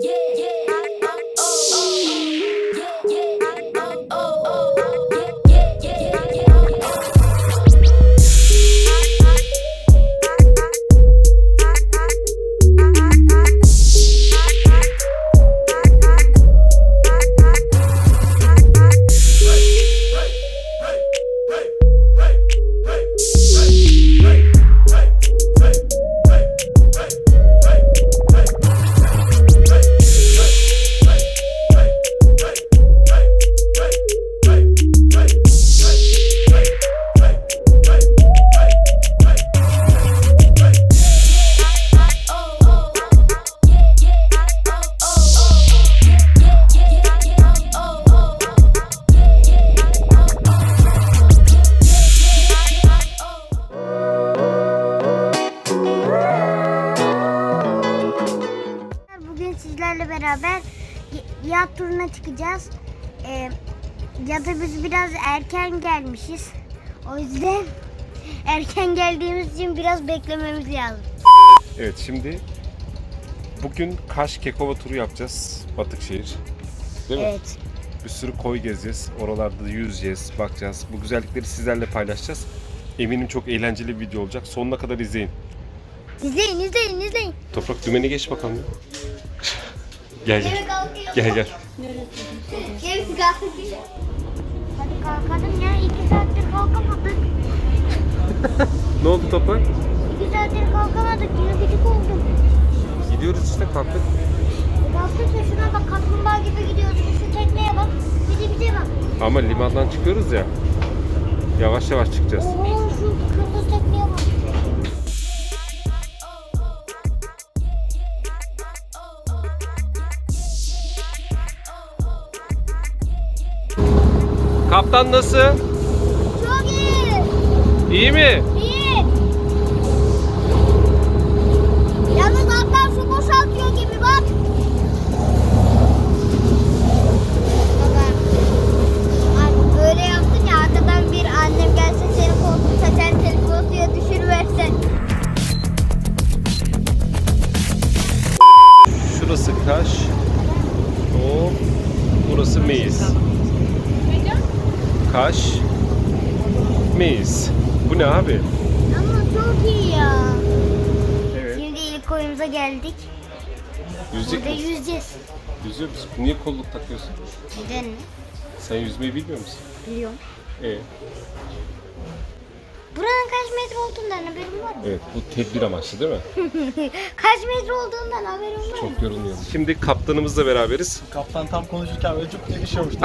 Yeah, turuna çıkacağız. Ee, ya da biz biraz erken gelmişiz. O yüzden erken geldiğimiz için biraz beklememiz lazım. Evet şimdi bugün Kaş Kekova turu yapacağız Batıkşehir. Değil mi? Evet. Bir sürü koy gezeceğiz. Oralarda yüzeceğiz, bakacağız. Bu güzellikleri sizlerle paylaşacağız. Eminim çok eğlenceli bir video olacak. Sonuna kadar izleyin. İzleyin, izleyin, izleyin. Toprak dümeni geç bakalım. ya. gel gel. Gel gel. Gemi kalkıyor. Hadi kalkalım ya. iki saattir kalkamadık. Ne oldu Toprak? İki saattir kalkamadık. Yine gıcık oldum. Gidiyoruz işte kalktık. Kalktık ya şuna bak kaplumbağa gibi gidiyoruz. Şu tekneye bak. Bir de bize bak. Ama limandan çıkıyoruz ya. Yavaş yavaş çıkacağız. Oo şu kırmızı tekneye bak. Kaptan nasıl? Çok iyi. İyi mi? Bu ne abi? Ama çok iyi ya. Evet. Şimdi ilk koyumuza geldik. Yüzecek Burada misin? yüzeceğiz. Yüzüyor musun? Niye kolluk takıyorsun? Neden mi? Sen yüzmeyi bilmiyor musun? Biliyorum. Evet. Buranın kaç metre olduğundan haberin var mı? Evet bu tedbir amaçlı değil mi? Kaç metre olduğundan haberin var mı? Çok yoruluyorum. Şimdi kaptanımızla beraberiz. Kaptan tam konuşurken böyle diye bir şey olmuştu.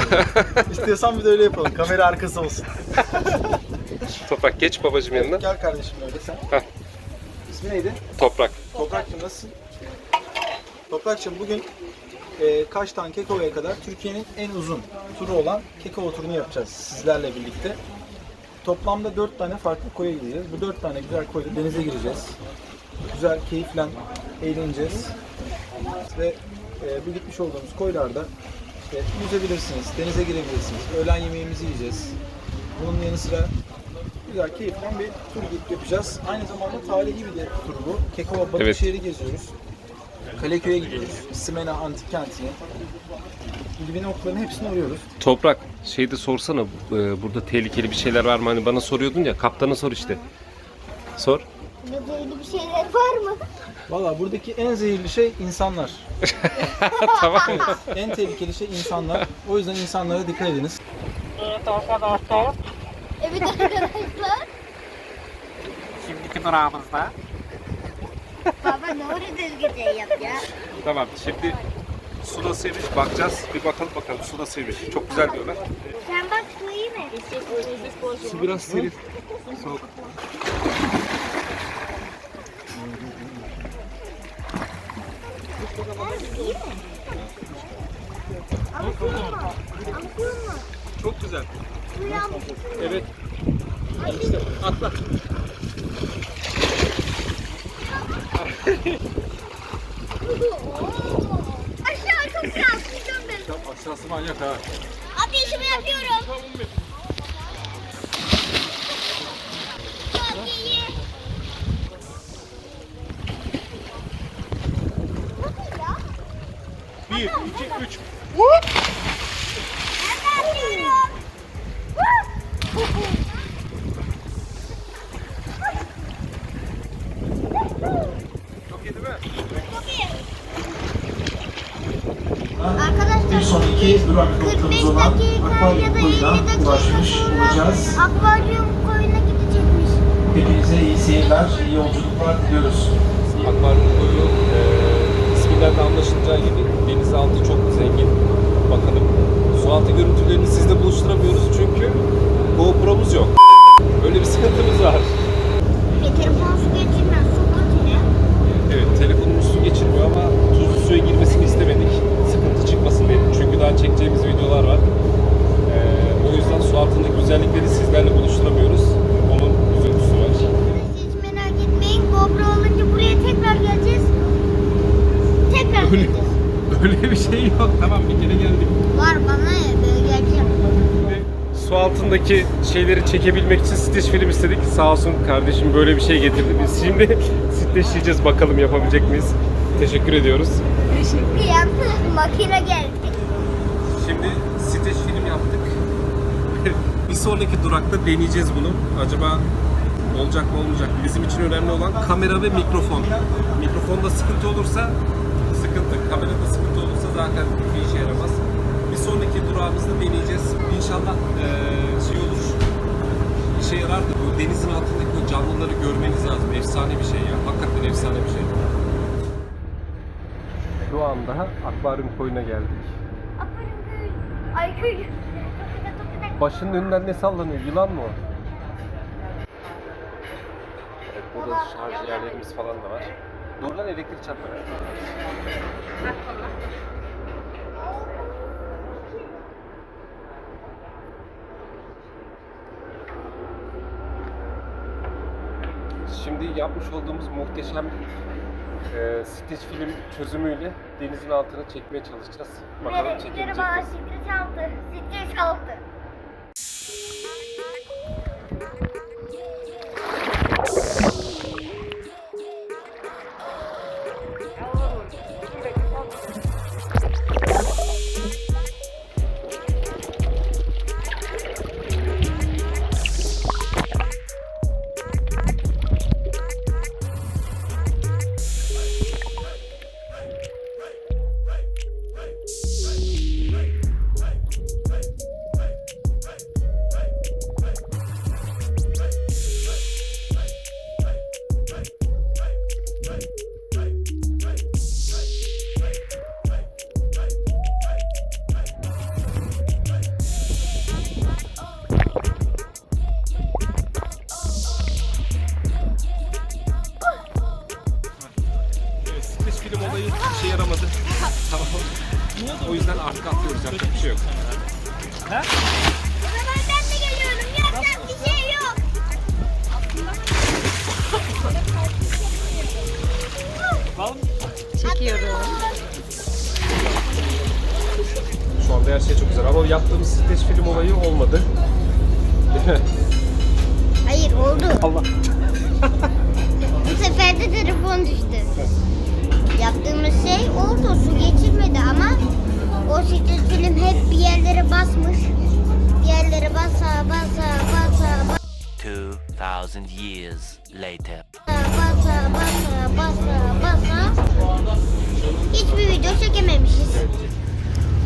İstiyorsan bir de öyle yapalım. Kamera arkası olsun. Toprak geç babacığım yanına. Gel kardeşim öyle sen. Heh. İsmi neydi? Toprak. Toprakçım nasılsın? Toprakçım bugün e, Kaş'tan Kekova'ya kadar Türkiye'nin en uzun turu olan Kekova turunu yapacağız sizlerle birlikte. Toplamda 4 tane farklı koya gideceğiz. Bu 4 tane güzel koyda denize gireceğiz. Güzel, keyiflen eğleneceğiz. Ve e, bu gitmiş olduğumuz koylarda işte yüzebilirsiniz, denize girebilirsiniz. Öğlen yemeğimizi yiyeceğiz. Bunun yanı sıra güzel, keyiflen bir tur gidip yapacağız. Aynı zamanda tarihi bir de tur bu. Kekova Balıkşehir'i geziyoruz. Kaleköy'e gidiyoruz. Simena Antik Kenti'ne. Gibi noktaların hepsini arıyoruz. Toprak şey de sorsana e, burada tehlikeli bir şeyler var mı? Hani bana soruyordun ya kaptana sor işte. Sor. Burada öyle bir şeyler var mı? Valla buradaki en zehirli şey insanlar. tamam. En tehlikeli şey insanlar. O yüzden insanlara dikkat ediniz. Evet arkadaşlar. Şimdiki durağımızda Baba ne orada düzgün yap ya. tamam şimdi su nasılmış bakacağız. Bir bakalım bakalım su nasılmış. Çok güzel diyorlar. Sen bak su iyi mi? Su biraz serin. Soğuk. İyi mi? Evet. İşte atla. Aşağı çok. Sudan ben. Aşağısı manyak ha. Hadi işimi yapıyorum. Çok iyi. Nasıl ya? 1, 2, 3. Çok iyi değil mi? Arkadaşlar Bir sonraki durak 45 noktamız olan dakika ya akvaryum da 50 koyuna ulaşmış olacağız. akvaryum koyuna gidecekmiş. Hepinize iyi seyirler, iyi yolculuklar diliyoruz. Akvaryum koyu e, isminden de anlaşılacağı gibi denizaltı çok zengin. Bakalım su altı görüntülerini sizle buluşturamıyoruz çünkü GoPro'muz yok. Öyle bir sıkıntımız var. Bir telefon su geçirmez, su Evet telefonumuz su geçirmiyor ama tuzlu suya girmesini istemedik. Sıkıntı çıkmasın diye. Çünkü daha çekeceğimiz videolar var. E, o yüzden su altındaki güzellikleri sizlerle buluşturamıyoruz. Onun üzüntüsü var. Siz merak etmeyin, GoPro alınca buraya tekrar geleceğiz. Tekrar Öyle, geleceğiz. öyle bir şey yok. Tamam bir kere geldik. Var bana ya, böyle geleceğim. Su altındaki şeyleri çekebilmek için streç film istedik. Sağ olsun kardeşim böyle bir şey getirdi. Biz şimdi streçleyeceğiz bakalım yapabilecek miyiz? Teşekkür ediyoruz. Şimdi yalnız makine geldi. Şimdi streç film yaptık. bir sonraki durakta deneyeceğiz bunu. Acaba olacak mı olmayacak mı? Bizim için önemli olan kamera ve mikrofon. Mikrofonda sıkıntı olursa sıkıntı. Kamerada sıkıntı olursa zaten bir işe yaramaz. Bir sonraki durağımızda deneyeceğiz. İnşallah eee, şey olur. İşe yarar da bu denizin altındaki o canlıları görmeniz lazım. Efsane bir şey ya. Hakikaten efsane bir şey. Şu anda akvaryum koyuna geldik. Ay köy. Başının önünden ne sallanıyor? Yılan mı o? Evet, burada şarj yerlerimiz falan da var. Doğrudan elektrik çarpmadı. Şimdi yapmış olduğumuz muhteşem e, stitch film çözümüyle denizin altına çekmeye çalışacağız. Bakalım çekebilecek Merhaba, miyiz? Secret altı. Secret altı. Her şey çok güzel ama yaptığımız streç film olayı olmadı. Değil mi? Hayır oldu. Allah. Bu sefer de telefon düştü. Yaptığımız şey oldu. Su geçirmedi ama o secret film hep bir yerlere basmış. Bir yerlere basa basa basa 2,000 years later. basa basa basa basa hiçbir video çekememişiz.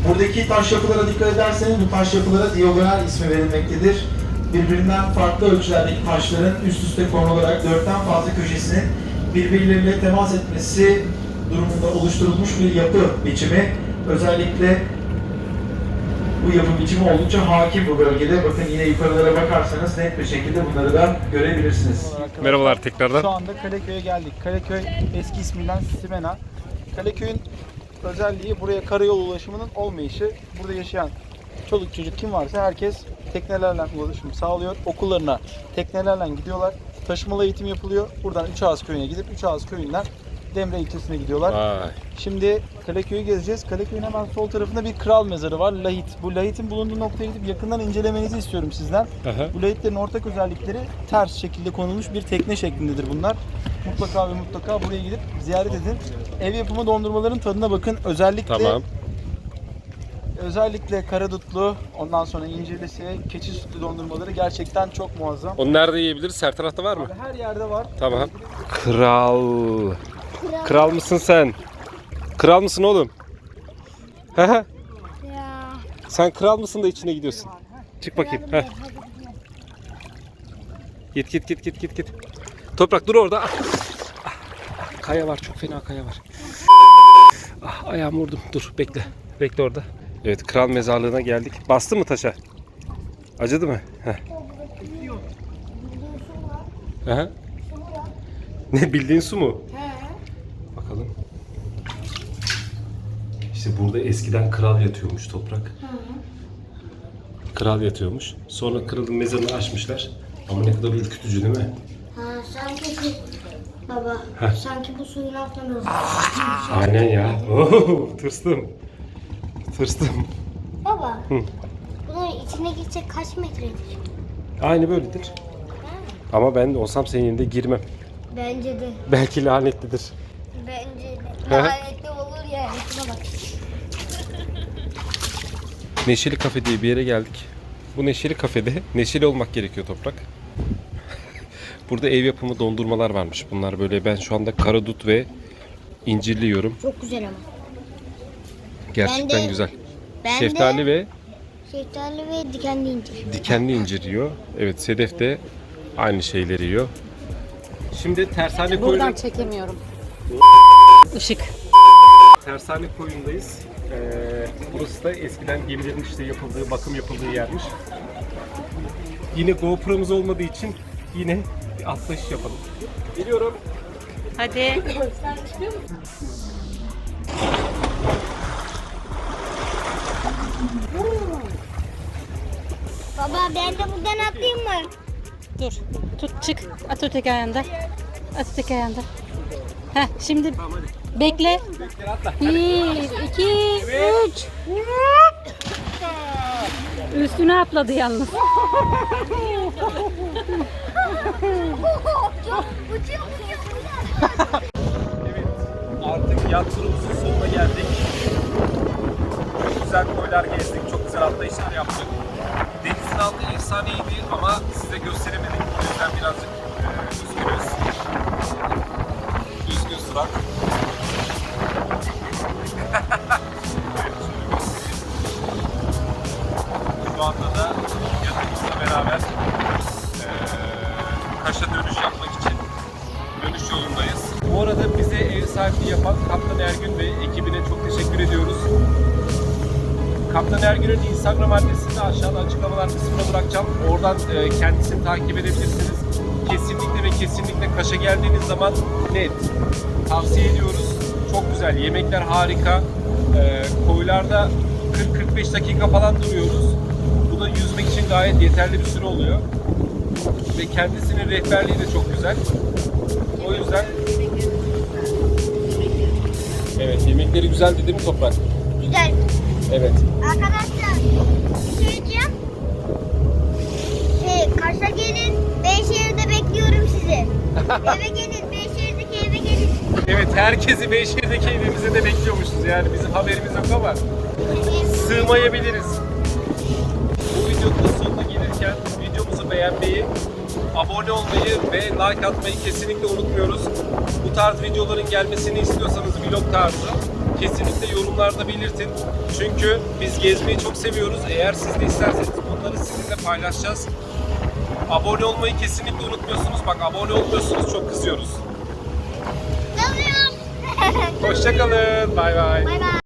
Buradaki taş yapılara dikkat ederseniz bu taş yapılara diagonal ismi verilmektedir. Birbirinden farklı ölçülerdeki taşların üst üste konularak dörtten fazla köşesinin birbirleriyle temas etmesi durumunda oluşturulmuş bir yapı biçimi. Özellikle bu yapı biçimi oldukça hakim bu bölgede. Bakın yine yukarılara bakarsanız net bir şekilde bunları da görebilirsiniz. Merhabalar tekrardan. Şu anda Kaleköy'e geldik. Kaleköy eski isminden Simena. Kaleköy'ün özelliği buraya karayol ulaşımının olmayışı. Burada yaşayan çoluk çocuk kim varsa herkes teknelerle ulaşım sağlıyor. Okullarına teknelerle gidiyorlar. Taşımalı eğitim yapılıyor. Buradan Üçağız Köyü'ne gidip Üçağız Köyü'nden Demre ilçesine gidiyorlar. Vay. Şimdi Kaleköy'ü gezeceğiz. Kaleköy'ün hemen sol tarafında bir kral mezarı var. Lahit. Bu Lahit'in bulunduğu noktaya gidip yakından incelemenizi istiyorum sizden. Aha. Bu lahitlerin ortak özellikleri ters şekilde konulmuş bir tekne şeklindedir bunlar. Mutlaka ve mutlaka buraya gidip ziyaret edin. Ev yapımı dondurmaların tadına bakın. Özellikle Tamam. Özellikle karadutlu, ondan sonra incirlisi, keçi sütlü dondurmaları gerçekten çok muazzam. Onu nerede yiyebiliriz? Her tarafta var mı? Her yerde var. Tamam. Kral. Kral mısın sen? Kral mısın oğlum? Ya. sen kral mısın da içine gidiyorsun? Çık bakayım. Heh. Git git git git git git. Toprak dur orada. Ah, ah, ah, Kaya var çok fena kaya var. Ah, ayağımı vurdum. Dur bekle. Bekle orada. Evet kral mezarlığına geldik. Bastı mı taşa? Acıdı mı? Heh. Aha. Ne bildiğin su mu? Bakalım. İşte burada eskiden kral yatıyormuş toprak. Kral yatıyormuş. Sonra kralın mezarını açmışlar. Ama ne kadar ürkütücü değil mi? Ha sanki bu... Baba, Heh. sanki bu suyun altına mı? Aynen ya. Oo, tırstım. Tırstım. Baba, bunun içine girsek kaç metredir? Aynı böyledir. Ama ben olsam senin yerinde girmem. Bence de. Belki lanetlidir. Bence de. Hı olur yani. Şuna bak. Neşeli Kafe diye bir yere geldik. Bu Neşeli Kafede neşeli olmak gerekiyor Toprak. Burada ev yapımı dondurmalar varmış. Bunlar böyle ben şu anda karadut ve incirli yiyorum. Çok güzel ama. Gerçekten Ben de- güzel. Ben Şeftali de ve şeftali ve dikenli incir. dikenli incir yiyor. Evet Sedef de aynı şeyleri yiyor. Şimdi tersane Buradan çekemiyorum. Işık. Tersane koyundayız. Ee, burası da eskiden gemilerin işte yapıldığı, bakım yapıldığı yermiş. Yine GoPro'muz olmadığı için yine bir atlayış yapalım. Geliyorum. Hadi. Baba ben de buradan atlayayım mı? Dur. Tut çık. At öteki ayağında. At öteki ayağında. Heh şimdi bekle. Bir, iki, üç. Üstüne atladı yalnız. Evet, artık yat turumuzun sonuna geldik. Çok güzel koylar gezdik, çok güzel atlayışlar yaptık. Denizin altı efsaneydi ama size gösteremedik. O yüzden birazcık sahipliği yapan Kaptan Ergün ve ekibine çok teşekkür ediyoruz. Kaptan Ergün'ün Instagram adresini aşağıda açıklamalar kısmına bırakacağım. Oradan e, kendisini takip edebilirsiniz. Kesinlikle ve kesinlikle Kaş'a geldiğiniz zaman net tavsiye ediyoruz. Çok güzel. Yemekler harika. E, koylarda 40-45 dakika falan duruyoruz. Bu da yüzmek için gayet yeterli bir süre oluyor. Ve kendisinin rehberliği de çok güzel. O yüzden Evet yemekleri güzel değil mi Toprak? Güzel. Evet. Arkadaşlar bir şey diyeceğim. Şey Kars'a gelin. Beyşehir'de bekliyorum sizi. eve gelin. Beyşehir'deki eve gelin. Evet herkesi Beyşehir'deki evimize de bekliyormuşuz yani bizim haberimiz yok ama sığmayabiliriz. Bu videonun sonuna gelirken videomuzu beğenmeyi, abone olmayı ve like atmayı kesinlikle unutmuyoruz. Bu tarz videoların gelmesini istiyorsanız vlog tarzı kesinlikle yorumlarda belirtin. Çünkü biz gezmeyi çok seviyoruz. Eğer siz de isterseniz bunları sizinle paylaşacağız. Abone olmayı kesinlikle unutmuyorsunuz. Bak abone olmuyorsunuz çok kızıyoruz. Hoşçakalın. Bay bay. Bay bay.